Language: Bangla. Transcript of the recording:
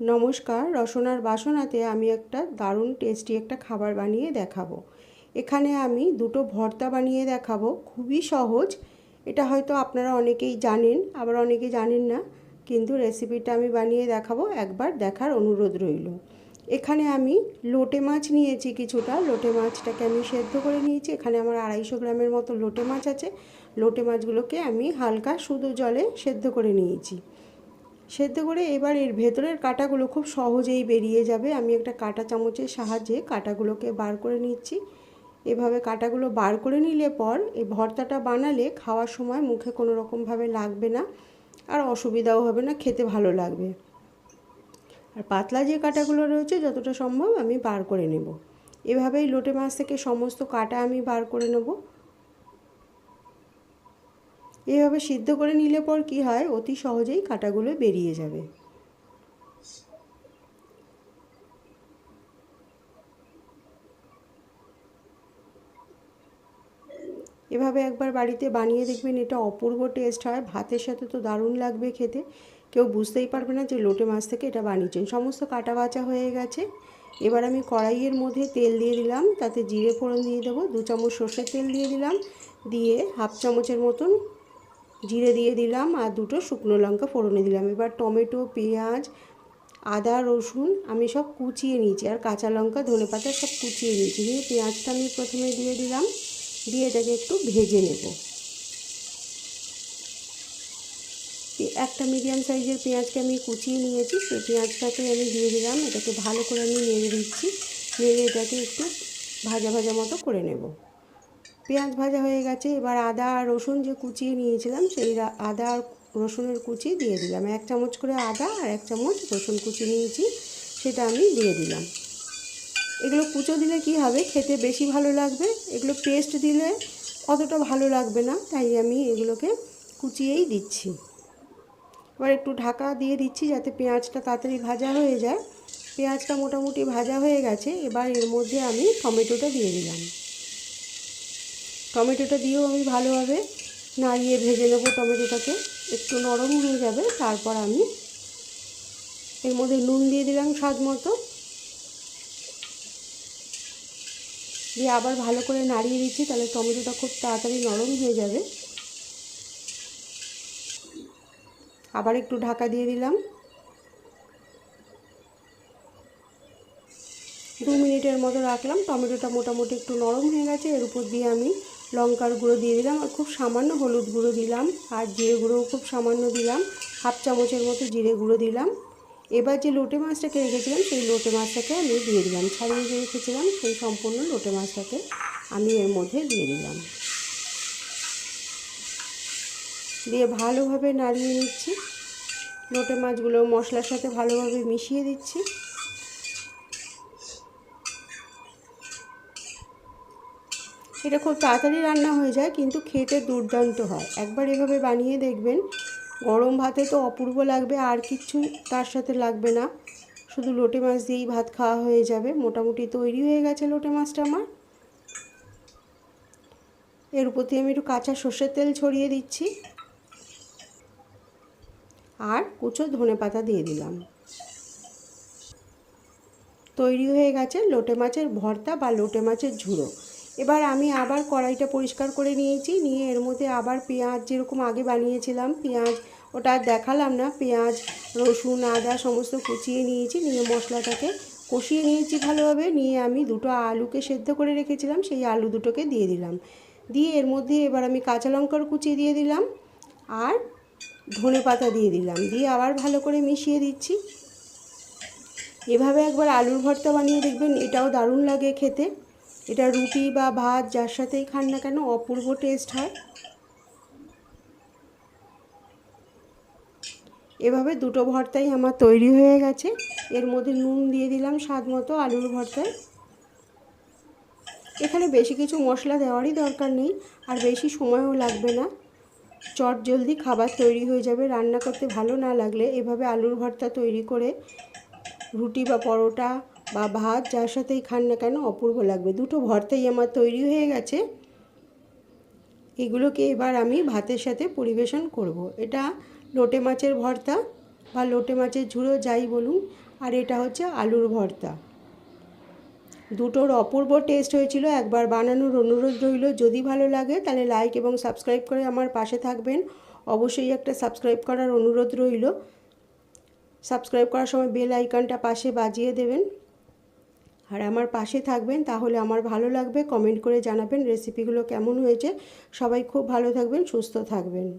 নমস্কার, রসনার বাসনাতে আমি একটা দারুণ টেস্টি একটা খাবার বানিয়ে দেখাবো। এখানে আমি দুটো ভর্তা বানিয়ে দেখাবো, খুবই সহজ। এটা হয়তো আপনারা অনেকেই জানেন, আবার অনেকে জানেন না, কিন্তু রেসিপিটা আমি বানিয়ে দেখাবো, একবার দেখার অনুরোধ রইল। এখানে আমি লোটে মাছ নিয়েছি কিছুটা, লোটে মাছটাকে আমি সেদ্ধ করে নিয়েছি। এখানে আমার আড়াইশো গ্রামের মতো লোটে মাছ আছে। লোটে মাছগুলোকে আমি হালকা শুধু জলে সেদ্ধ করে নিয়েছি। সেদ্ধ করে এবার এর ভেতরের কাঁটাগুলো খুব সহজেই বেরিয়ে যাবে। আমি একটা কাঁটা চামচের সাহায্যে কাঁটাগুলোকে বার করে নিচ্ছি। এভাবে কাঁটাগুলো বার করে নিলে পর এই ভর্তাটা বানালে খাওয়ার সময় মুখে কোনো রকমভাবে লাগবে না আর অসুবিধাও হবে না, খেতে ভালো লাগবে। আর পাতলা যে কাঁটাগুলো রয়েছে যতটা সম্ভব আমি বার করে নেব। এভাবেই লোটে মাছ থেকে সমস্ত কাঁটা আমি বার করে নেব। এভাবে সিদ্ধ করে নিলে পর কি হয়? অতি সহজেই কাঁটাগুলো বেরিয়ে যাবে। এভাবে একবার বাড়িতে বানিয়ে দেখবেন এটা অপূর্ব টেস্ট হয়। ভাতের সাথে তো দারুণ লাগবে খেতে। কেউ বুঝতেই পারবে না যে লোটে মাছ থেকে এটা বানিয়েছেন। সমস্ত কাটা বাচা হয়ে গেছে। এবার আমি কড়াইয়ের মধ্যে তেল দিয়ে দিলাম। তাতে জিরে ফোড়ন দিয়ে দেবো। দু চামচ সর্ষের তেল দিয়ে দিলাম। দিয়ে হাফ চামচের মতন জিরে দিয়ে দিলাম আর দুটো শুকনো লঙ্কা ফোড়নে দিলাম। এবার টমেটো, পেঁয়াজ, আদা, রসুন আমি সব কুচিয়ে নিয়েছি আর কাঁচা লঙ্কা, ধনে পাতা সব কুচিয়ে নিয়েছি। দিয়ে পেঁয়াজটা আমি প্রথমে দিয়ে দিলাম। দিয়ে এটাকে একটু ভেজে নেব। একটা মিডিয়াম সাইজের পেঁয়াজকে আমি কুচিয়ে নিয়েছি। সেই পেঁয়াজটাকে আমি দিয়ে দিলাম। এটাকে ভালো করে আমি নেড়ে দিচ্ছি। নেড়ে এটাকে একটু ভাজা ভাজা মতো করে নেব। পেঁয়াজ ভাজা হয়ে গেছে, এবার আদা আর রসুন যে কুচিয়ে নিয়েছিলাম, সেই আদা আর রসুনের কুচি দিয়ে দিলাম। এক চামচ করে আদা আর এক চামচ রসুন কুচি নিয়েছি, সেটা আমি দিয়ে দিলাম। এগুলো কুচো দিলে কি হবে? খেতে বেশি ভালো লাগবে। এগুলো পেস্ট দিলে অতটা ভালো লাগবে না, তাই আমি এগুলোকে কুচিয়েই দিচ্ছি। এবার একটু ঢাকা দিয়ে দিচ্ছি যাতে পেঁয়াজটা তাড়াতাড়ি ভাজা হয়ে যায়। পেঁয়াজটা মোটামুটি ভাজা হয়ে গেছে, এবার এর মধ্যে আমি টমেটোটা দিয়ে দিলাম। টমেটোটা দিয়েও আমি ভালোভাবে নাড়িয়ে ভেজে নেব টমেটোটাকে। একটু নরম হয়ে যাবে, তারপর আমি এর মধ্যে নুন দিয়ে দিলাম স্বাদ মতো। দিয়ে আবার ভালো করে নাড়িয়ে দিচ্ছি, তাহলে টমেটোটা খুব তাড়াতাড়ি নরম হয়ে যাবে। আবার একটু ঢাকা দিয়ে দিলাম। দু মিনিটের মতো রাখলাম, টমেটোটা মোটামুটি একটু নরম হয়ে গেছে, এর উপর দিয়ে আমি লঙ্কার গুঁড়ো দিয়ে দিলাম আর খুব সামান্য হলুদ গুঁড়ো দিলাম আর জিরে গুঁড়োও খুব সামান্য দিলাম। হাফ চামচের মতো জিরে গুঁড়ো দিলাম। এবার যে লোটে মাছটাকে রেখেছিলাম, সেই লোটে মাছটাকে আমি দিয়ে দিলাম। ছাড়িয়ে যে রেখেছিলাম, সেই সম্পূর্ণ লোটে মাছটাকে আমি এর মধ্যে দিয়ে দিলাম। দিয়ে ভালোভাবে নাড়িয়ে নিচ্ছি। লোটে মাছগুলো মশলার সাথে ভালোভাবে মিশিয়ে দিচ্ছি। এটা খুব তাড়াতাড়ি রান্না হয়ে যায়, কিন্তু খেতে দুর্দান্ত হয়। একবার এভাবে বানিয়ে দেখবেন, গরম ভাতে তো অপূর্ব লাগবে, আর কিচ্ছু তার সাথে লাগবে না। শুধু লোটে মাছ দিয়েই ভাত খাওয়া হয়ে যাবে। মোটামুটি তৈরি হয়ে গেছে লোটে মাছটা আমার। এর উপর দিয়ে আমি একটু কাঁচা সর্ষের তেল ছড়িয়ে দিচ্ছি। আর কুচো ধনে পাতা দিয়ে দিলাম। তৈরি হয়ে গেছে লোটে মাছের ভর্তা বা লোটে মাছের ঝুড়ো। এবার আমি আবার কড়াইটা পরিষ্কার করে নিয়েছি, নিয়ে এর মধ্যে আবার পেঁয়াজ যেরকম আগে বানিয়েছিলাম, পেঁয়াজ ওটা দেখালাম না, পেঁয়াজ, রসুন, আদা সমস্ত কুচিয়ে নিয়েছি, নিয়ে মশলাটাকে কষিয়ে নিয়েছি ভালোভাবে, নিয়ে আমি দুটো আলুকে সেদ্ধ করে রেখেছিলাম, সেই আলু দুটোকে দিয়ে দিলাম। দিয়ে এর মধ্যে এবার আমি কাঁচা লঙ্কার কুচি দিয়ে দিলাম আর ধনে পাতা দিয়ে দিলাম, দিয়ে আবার ভালো করে মিশিয়ে দিচ্ছি। এভাবে একবার আলুর ভর্তা বানিয়ে দেখবেন, এটাও দারুণ লাগে খেতে। এটা রুটি বা ভাত যার সাথেই খান না কেন অপূর্ব টেস্ট হয়। এভাবে দুটো ভর্তাই আমার তৈরি হয়ে গেছে। এর মধ্যে নুন দিয়ে দিলাম স্বাদ মতো আলুর ভর্তায়। এখানে বেশি কিছু মশলা দেওয়ারই দরকার নেই আর বেশি সময়ও লাগবে না। চট জলদি খাবার তৈরি হয়ে যাবে। রান্না করতে ভালো না লাগলে এভাবে আলুর ভর্তা তৈরি করে রুটি বা পরোটা বা ভাত যার সাথেই খান না কেন, অপূর্ব লাগবে। দুটো ভর্তাই আমার তৈরি হয়ে গেছে। এগুলোকে এবার আমি ভাতের সাথে পরিবেশন করব। এটা লোটে মাছের ভর্তা বা লোটে মাছের ঝুড়ো, যাই বলুন। আর এটা হচ্ছে আলুর ভর্তা। দুটোর অপূর্ব টেস্ট হয়েছিল। একবার বানানোর অনুরোধ রইল। যদি ভালো লাগে, তাহলে লাইক এবং সাবস্ক্রাইব করে আমার পাশে থাকবেন। অবশ্যই একটা সাবস্ক্রাইব করার অনুরোধ রইল। সাবস্ক্রাইব করার সময় বেল আইকনটা পাশে বাজিয়ে দেবেন। আর আমার পাশে থাকবেন, তাহলে আমার ভালো লাগবে। কমেন্ট করে জানাবেন রেসিপিগুলো কেমন হয়েছে। সবাই খুব ভালো থাকবেন, সুস্থ থাকবেন।